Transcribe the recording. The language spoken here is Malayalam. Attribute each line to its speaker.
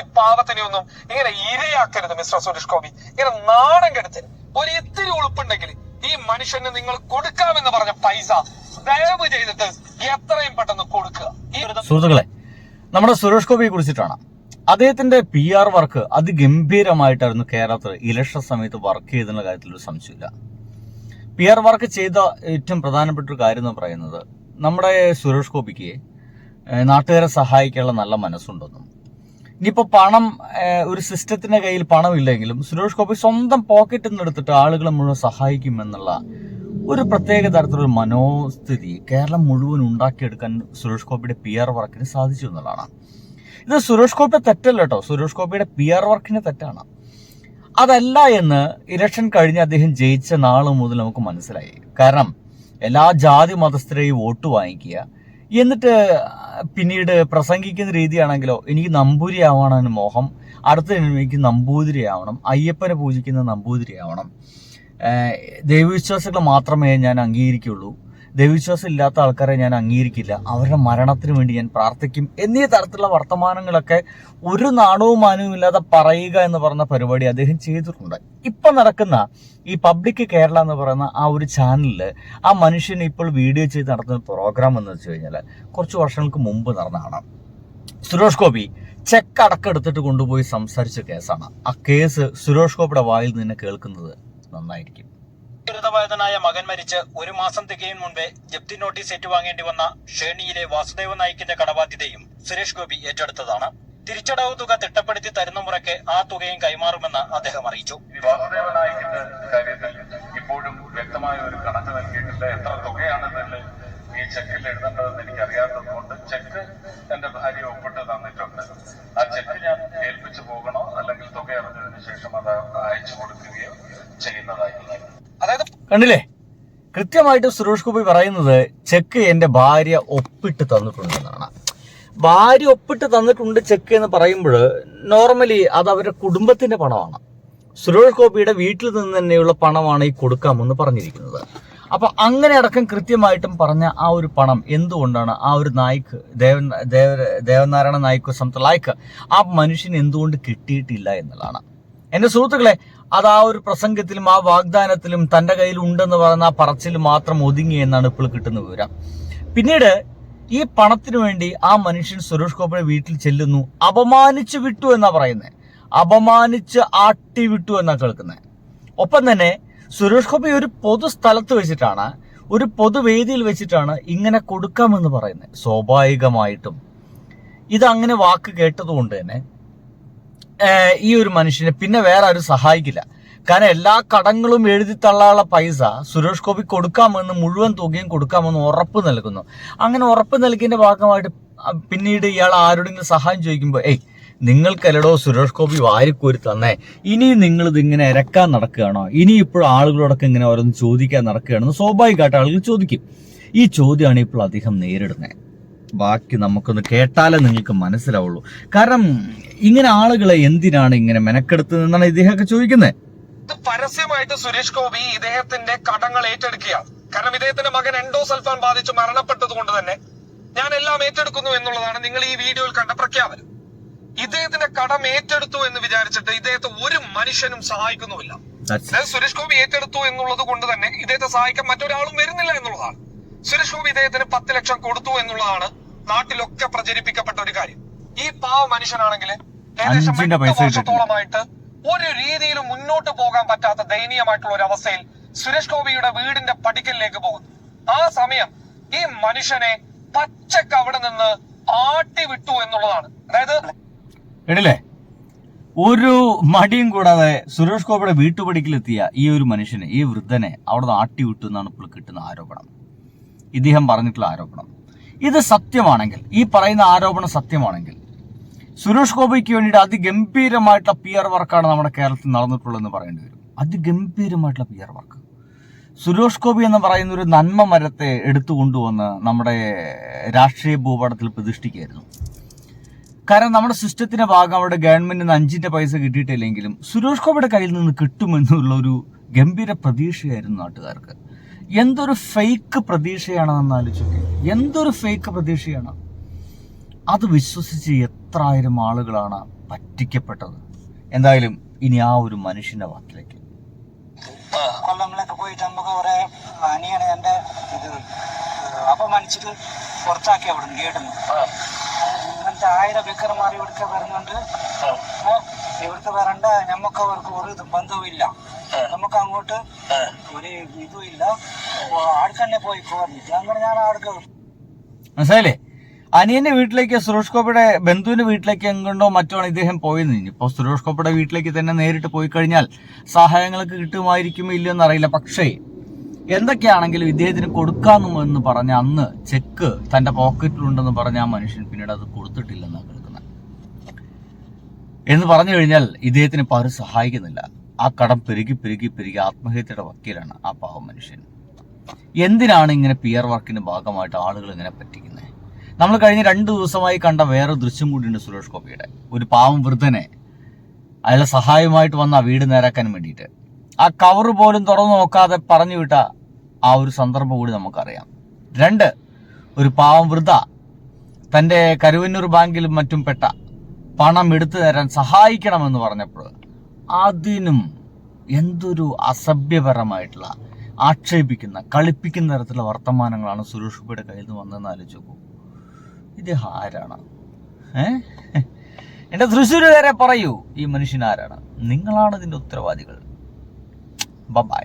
Speaker 1: ഈ പാവത്തിനെ ഒന്നും ഇങ്ങനെ ഇരയാക്കരുത് മിസ്റ്റർ സുരേഷ് ഗോപി. ഇങ്ങനെ നാണം കെടുത്തരുത് ഒരു ഇത്തിരി ഉളുപ്പുണ്ടെങ്കിൽ ഈ മനുഷ്യന് നിങ്ങൾ കൊടുക്കാമെന്ന് പറഞ്ഞ പൈസ ദയവ് ചെയ്തിട്ട് എത്രയും പെട്ടെന്ന് കൊടുക്കുക.
Speaker 2: സുഹൃത്തുക്കളെ നമ്മുടെ സുരേഷ് ഗോപിയെ കുറിച്ചിട്ടാണ്. അദ്ദേഹത്തിന്റെ പി ആർ വർക്ക് അതിഗംഭീരമായിട്ടായിരുന്നു കേരളത്തിൽ ഇലക്ഷൻ സമയത്ത് വർക്ക് ചെയ്തെന്ന കാര്യത്തിൽ ഒരു സംശയമില്ല. പി ആർ വർക്ക് ചെയ്ത ഏറ്റവും പ്രധാനപ്പെട്ട ഒരു കാര്യം എന്ന് പറയുന്നത് നമ്മുടെ സുരേഷ് ഗോപിക്ക് നാട്ടുകാരെ സഹായിക്കാനുള്ള നല്ല മനസ്സുണ്ടെന്നും ഇനിയിപ്പോ പണം ഒരു സിസ്റ്റത്തിന്റെ കയ്യിൽ പണമില്ലെങ്കിലും സുരേഷ് ഗോപി സ്വന്തം പോക്കറ്റിൽ നിന്ന് എടുത്തിട്ട് ആളുകളെ മുഴുവൻ സഹായിക്കുമെന്നുള്ള ഒരു പ്രത്യേക തരത്തിലുള്ള മനോസ്ഥിതി കേരളം മുഴുവൻ ഉണ്ടാക്കിയെടുക്കാൻ സുരേഷ് ഗോപിയുടെ പി ആർ വർക്കിന് സാധിച്ചു എന്നുള്ളതാണ്. ഇത് സുരേഷ് ഗോപിയുടെ തെറ്റല്ല കേട്ടോ സുരേഷ് ഗോപിയുടെ പി ആർ വർക്കിന് തെറ്റാണ്. അതല്ല എന്ന് ഇലക്ഷൻ കഴിഞ്ഞ് അദ്ദേഹം ജയിച്ച നാൾ മുതൽ നമുക്ക് മനസ്സിലായി. കാരണം എല്ലാ ജാതി മതസ്ഥരെയും വോട്ട് വാങ്ങിക്കുക. എന്നിട്ട് പിന്നീട് പ്രസംഗിക്കുന്ന രീതിയാണെങ്കിലോ എനിക്ക് നമ്പൂരി ആവാനാണ് മോഹം. അടുത്ത എനിക്ക് നമ്പൂതിരി ആവണം അയ്യപ്പനെ പൂജിക്കുന്ന നമ്പൂതിരി ആവണം ദൈവവിശ്വാസികൾ മാത്രമേ ഞാൻ അംഗീകരിക്കുള്ളൂ. ദൈവവിശ്വാസം ഇല്ലാത്ത ആൾക്കാരെ ഞാൻ അംഗീകരിക്കില്ല. അവരുടെ മരണത്തിന് വേണ്ടി ഞാൻ പ്രാർത്ഥിക്കും. എന്നീ തരത്തിലുള്ള വർത്തമാനങ്ങളൊക്കെ ഒരു നാണവും മാനവും ഇല്ലാതെ പറയുക എന്ന് പറഞ്ഞ പരിപാടി അദ്ദേഹം ചെയ്തിട്ടുണ്ട്. ഇപ്പൊ നടക്കുന്ന ഈ പബ്ലിക് കേരള എന്ന് പറയുന്ന ആ ഒരു ചാനലിൽ ആ മനുഷ്യൻ ഇപ്പോൾ വീഡിയോ ചെയ്ത് നടത്തുന്ന പ്രോഗ്രാം എന്ന് വെച്ച് കഴിഞ്ഞാൽ കുറച്ച് വർഷങ്ങൾക്ക് മുമ്പ് നടന്നതാണ് സുരേഷ് ഗോപി ചെക്ക് അടക്കെടുത്തിട്ട് കൊണ്ടുപോയി സംസാരിച്ച കേസാണ്. ആ കേസ് സുരേഷ് ഗോപിയുടെ വായിൽ നിന്ന് കേൾക്കുന്നത് നന്നായിരിക്കും.
Speaker 3: ദുരിതബാധിതനായ മകൻ മരിച്ച് ഒരു മാസം തികയും മുൻപേ ജപ്തി നോട്ടീസ് ഏറ്റുവാങ്ങേണ്ടി വന്ന ഷേണിയിലെ വാസുദേവ നായിക്കിന്റെ കടബാധ്യതയും സുരേഷ് ഗോപി ഏറ്റെടുത്തതാണ്. തിരിച്ചടവ് തുക തിട്ടപ്പെടുത്തി തരുന്ന മുറയ്ക്ക് ആ തുകയും കൈമാറുമെന്ന് അദ്ദേഹം അറിയിച്ചു.
Speaker 4: വാസുദേവ നായിക്കിന്റെ കാര്യത്തിൽ ഇപ്പോഴും വ്യക്തമായ ഒരു കണക്ക് നൽകിയിട്ടില്ല എത്ര തുകയാണ് ഇതിൽ ഈ ചെക്കിൽ എഴുതേണ്ടതെന്ന് എനിക്ക് അറിയാത്തത് കൊണ്ട് ചെക്ക് എന്റെ ഭാര്യ ഒപ്പിട്ട് തന്നിട്ടുണ്ട്. ആ ചെക്ക് ഞാൻ ഏൽപ്പിച്ചു പോകണോ? അല്ലെങ്കിൽ തുക അറിഞ്ഞതിന് ശേഷം അത് അയച്ചു കൊടുക്കുകയോ ചെയ്യുന്നതായിരിക്കും
Speaker 1: അതായത്
Speaker 2: കണ്ടില്ലേ? കൃത്യമായിട്ട് സുരേഷ് ഗോപി പറയുന്നത് ചെക്ക് എന്റെ ഭാര്യ ഒപ്പിട്ട് തന്നിട്ടുണ്ടെന്നാണ്. ഭാര്യ ഒപ്പിട്ട് തന്നിട്ടുണ്ട് ചെക്ക് എന്ന് പറയുമ്പോൾ നോർമലി അത് അവരുടെ കുടുംബത്തിന്റെ പണമാണ്. സുരേഷ് ഗോപിയുടെ വീട്ടിൽ നിന്ന് തന്നെയുള്ള പണമാണ് ഈ കൊടുക്കാമെന്ന് പറഞ്ഞിരിക്കുന്നത്. അപ്പൊ അങ്ങനെ അടക്കം കൃത്യമായിട്ടും പറഞ്ഞ ആ ഒരു പണം എന്തുകൊണ്ടാണ് ആ ഒരു നായിക്ക് ദേവൻ ദേവ ദേവനാരായണ നായിക്കോ സംതിങ് ലൈക്ക് ആ മനുഷ്യൻ എന്തുകൊണ്ട് കിട്ടിയിട്ടില്ല എന്നുള്ളതാണ്. എന്റെ സുഹൃത്തുക്കളെ അത് ആ ഒരു പ്രസംഗത്തിലും ആ വാഗ്ദാനത്തിലും തന്റെ കയ്യിൽ ഉണ്ടെന്ന് പറയുന്ന ആ പറച്ചിൽ മാത്രം ഒതുങ്ങി എന്നാണ് ഇപ്പോൾ കിട്ടുന്ന വിവരം. പിന്നീട് ഈ പണത്തിനു വേണ്ടി ആ മനുഷ്യൻ സുരേഷ് ഗോപിയുടെ വീട്ടിൽ ചെല്ലുന്നു. അപമാനിച്ചു വിട്ടു എന്നാ പറയുന്നത് അപമാനിച്ച് ആട്ടി വിട്ടു എന്നാ കേൾക്കുന്നത് ഒപ്പം തന്നെ സുരേഷ് ഗോപി ഒരു പൊതു സ്ഥലത്ത് വെച്ചിട്ടാണ് ഒരു പൊതുവേദിയിൽ വെച്ചിട്ടാണ് ഇങ്ങനെ കൊടുക്കാമെന്ന് പറയുന്നത് സ്വാഭാവികമായിട്ടും. ഇത് അങ്ങനെ വാക്ക് കേട്ടതുകൊണ്ട് തന്നെ ഈ ഒരു മനുഷ്യനെ പിന്നെ വേറെ ആരും സഹായിക്കില്ല. കാരണം എല്ലാ കടങ്ങളും എഴുതി തള്ളാനുള്ള പൈസ സുരേഷ് ഗോപി കൊടുക്കാമെന്ന് മുഴുവൻ തുകയും കൊടുക്കാമെന്ന് ഉറപ്പ് നൽകുന്നു. അങ്ങനെ ഉറപ്പ് നൽകിയതിന്റെ ഭാഗമായിട്ട് പിന്നീട് ഇയാൾ ആരോടെങ്കിലും സഹായം ചോദിക്കുമ്പോൾ ഏയ് നിങ്ങൾക്കല്ലടോ സുരേഷ് ഗോപി വാരിക്കോരി തന്നേ. ഇനി നിങ്ങൾ ഇങ്ങനെ ഇരക്കാൻ നടക്കുകയാണോ? ഇനി ഇപ്പോഴും ആളുകളോടൊക്കെ ഇങ്ങനെ ഓരോന്ന് ചോദിക്കാൻ നടക്കുകയാണെന്ന് സ്വാഭാവികമായിട്ട് ആളുകൾ ചോദിക്കും. ഈ ചോദ്യമാണ് ഇപ്പോൾ അദ്ദേഹം നേരിടുന്നത്. ബാക്കി നമുക്കൊന്ന് കേട്ടാലേ നിങ്ങൾക്ക് മനസ്സിലാവുള്ളൂ. കാരണം ഇങ്ങനെ ആളുകളെ എന്തിനാണ് ഇങ്ങനെ മെനക്കെടുത്ത് നിന്നാണ് ഇദ്ദേഹമൊക്കെ ചോദിക്കുന്നത്.
Speaker 1: പരസ്യമായിട്ട് സുരേഷ് ഗോപി ഇദ്ദേഹത്തിന്റെ കടങ്ങൾ ഏറ്റെടുക്കുകയാണ്. കാരണം ഇദ്ദേഹത്തിന്റെ മകൻ എൻഡോ സൽഫാൻ ബാധിച്ച് മരണപ്പെട്ടത് കൊണ്ട് തന്നെ ഞാൻ എല്ലാം ഏറ്റെടുക്കുന്നു എന്നുള്ളതാണ് നിങ്ങൾ ഈ വീഡിയോയിൽ കണ്ട പ്രഖ്യാപനം. ഇദ്ദേഹത്തിന്റെ കടം ഏറ്റെടുത്തു എന്ന് വിചാരിച്ചിട്ട് ഇദ്ദേഹത്തെ ഒരു മനുഷ്യനും സഹായിക്കുന്നുമില്ല. സുരേഷ് ഗോപി ഏറ്റെടുത്തു എന്നുള്ളത് കൊണ്ട് തന്നെ ഇദ്ദേഹത്തെ സഹായിക്കാൻ മറ്റൊരാളും വരുന്നില്ല എന്നുള്ളതാണ്. സുരേഷ് ഗോപി ഇദ്ദേഹത്തിന് പത്ത് ലക്ഷം കൊടുത്തു എന്നുള്ളതാണ് നാട്ടിലൊക്കെ പ്രചരിപ്പിക്കപ്പെട്ട ഒരു കാര്യം. ഈ പാവ മനുഷ്യനാണെങ്കിൽ ഏകദേശം. വർഷത്തോളമായിട്ട് ഒരു രീതിയിലും മുന്നോട്ട് പോകാൻ പറ്റാത്ത ദയനീയമായിട്ടുള്ള ഒരു അവസ്ഥയിൽ സുരേഷ് ഗോപിയുടെ വീടിന്റെ പടിക്കലിലേക്ക് പോകുന്നു. ആ സമയം ഈ മനുഷ്യനെ പച്ചക്ക് അവിടെ നിന്ന് ആട്ടി വിട്ടു എന്നുള്ളതാണ്. അതായത്
Speaker 2: എടില്ലേ ഒരു മടിയും കൂടാതെ സുരേഷ് ഗോപിയുടെ വീട്ടുപടിക്കലെത്തിയ ഈ ഒരു മനുഷ്യനെ ഈ വൃദ്ധനെ അവിടെ നിന്ന് ആട്ടി വിട്ടു എന്നാണ് ഇപ്പോൾ കിട്ടുന്ന ആരോപണം. ഇദ്ദേഹം പറഞ്ഞിട്ടുള്ള ആരോപണം. ഇത് സത്യമാണെങ്കിൽ ഈ പറയുന്ന ആരോപണം സത്യമാണെങ്കിൽ സുരേഷ് ഗോപിക്ക് വേണ്ടിയിട്ട് അതിഗംഭീരമായിട്ടുള്ള പി ആർ വർക്കാണ് നമ്മുടെ കേരളത്തിൽ നടന്നിട്ടുള്ളതെന്ന് പറയേണ്ടി വരും. അതിഗംഭീരമായിട്ടുള്ള P R work. Suresh Gopi എന്ന് പറയുന്ന ഒരു നന്മ മരത്തെ എടുത്തു കൊണ്ടുവന്ന് നമ്മുടെ രാഷ്ട്രീയ ഭൂപടത്തിൽ പ്രതിഷ്ഠിക്കുകയായിരുന്നു. കാരണം നമ്മുടെ സിസ്റ്റത്തിന്റെ ഭാഗം അവിടെ ഗവൺമെന്റിന് അഞ്ചിന്റെ പൈസ കിട്ടിയിട്ടില്ലെങ്കിലും സുരേഷ് ഗോപിയുടെ കയ്യിൽ നിന്ന് കിട്ടുമെന്നുള്ള ഒരു ഗംഭീര പ്രതീക്ഷയായിരുന്നു നാട്ടുകാർക്ക്. എന്തൊരു ഫേക്ക് പ്രതീക്ഷയാണെന്ന് ആലോചിക്കുക എന്തൊരു ഫേക്ക് പ്രതീക്ഷയാണ്. അത് വിശ്വസിച്ച് എത്ര ആയിരം ആളുകളാണ് പറ്റിക്കപ്പെട്ടത്. എന്തായാലും ഇനി ആ ഒരു മനുഷ്യന്റെ വാക്കിലേക്ക്.
Speaker 5: കൊല്ലങ്ങളിലൊക്കെ പോയിട്ട് നമുക്ക് കുറെ അനിയാണ് എന്റെ ഇത് അപമാനിച്ചിട്ട് പുറത്താക്കി അവിടെ ഇങ്ങനത്തെ ആയിരം ബിക്കർമാർ ഇവിടുത്തെ വരുന്നുണ്ട്. ഇവിടുത്തെ വരണ്ട നമുക്ക് അവർക്ക് ഒരു ബന്ധവുമില്ല. നമുക്ക് അങ്ങോട്ട് ഒരു ഇതും ഇല്ല ആടുക്കന്നെ പോയി പോർന്നിട്ട് അങ്ങനെ ഞാൻ ആടുക്ക്
Speaker 2: മനസ്സിലായില്ലേ? അനിയന്റെ വീട്ടിലേക്ക് സുരേഷ് ഗോപിയുടെ ബന്ധുവിന്റെ വീട്ടിലേക്ക് എങ്ങോട്ടോ മറ്റോ ആണ് ഇദ്ദേഹം പോയെന്ന് ഇനിയിപ്പോ സുരേഷ് ഗോപിയുടെ വീട്ടിലേക്ക് തന്നെ നേരിട്ട് പോയി കഴിഞ്ഞാൽ സഹായങ്ങളൊക്കെ കിട്ടുമായിരിക്കും ഇല്ലെന്നറിയില്ല പക്ഷേ എന്തൊക്കെയാണെങ്കിലും ഇദ്ദേഹത്തിന് കൊടുക്കാമെന്ന് പറഞ്ഞ അന്ന് ചെക്ക് തന്റെ പോക്കറ്റിലുണ്ടെന്ന് പറഞ്ഞ ആ മനുഷ്യൻ പിന്നീട് അത് കൊടുത്തിട്ടില്ലെന്നാണ് കേൾക്കുന്നത്. എന്ന് പറഞ്ഞു കഴിഞ്ഞാൽ ഇദ്ദേഹത്തിന് ഇപ്പൊ ആരും സഹായിക്കുന്നില്ല. ആ കടം പെരുകി പെരുകി പെരുകി ആത്മഹത്യയുടെ വക്കീലാണ് ആ പാവം മനുഷ്യൻ. എന്തിനാണ് ഇങ്ങനെ പിയർ വർക്കിന്റെ ഭാഗമായിട്ട് ആളുകൾ ഇങ്ങനെ പറ്റിക്കുന്നത് നമ്മൾ കഴിഞ്ഞ രണ്ട് ദിവസമായി കണ്ട വേറെ ദൃശ്യം കൂടിയുണ്ട് സുരേഷ് ഗോപിയുടെ. ഒരു പാവം വൃദ്ധനെ അയാളെ സഹായമായിട്ട് വന്ന ആ വീട് നേരാക്കാൻ വേണ്ടിയിട്ട്. ആ കവർ പോലും തുറന്നു നോക്കാതെ പറഞ്ഞു വിട്ട ആ ഒരു സന്ദർഭം കൂടി നമുക്കറിയാം. രണ്ട് ഒരു പാവം വൃദ്ധ തന്റെ കരുവന്നൂർ ബാങ്കിലും മറ്റും പെട്ട പണം എടുത്തു തരാൻ സഹായിക്കണമെന്ന് പറഞ്ഞപ്പോൾ അതിനും എന്തൊരു അസഭ്യപരമായിട്ടുള്ള ആക്ഷേപിക്കുന്ന കളിപ്പിക്കുന്ന തരത്തിലുള്ള വർത്തമാനങ്ങളാണ് സുരേഷ് ഗോപിയുടെ കയ്യിൽ നിന്ന് വന്നതെന്ന് ആലോചിച്ച് നോക്കൂ. ഇത് ആരാണ്? ഏ? എന്റെ തൃശ്ശൂരുകാരെ പറയൂ ഈ മനുഷ്യൻ ആരാണ്? നിങ്ങളാണ് ഇതിന്റെ ഉത്തരവാദികൾ. Bye bye.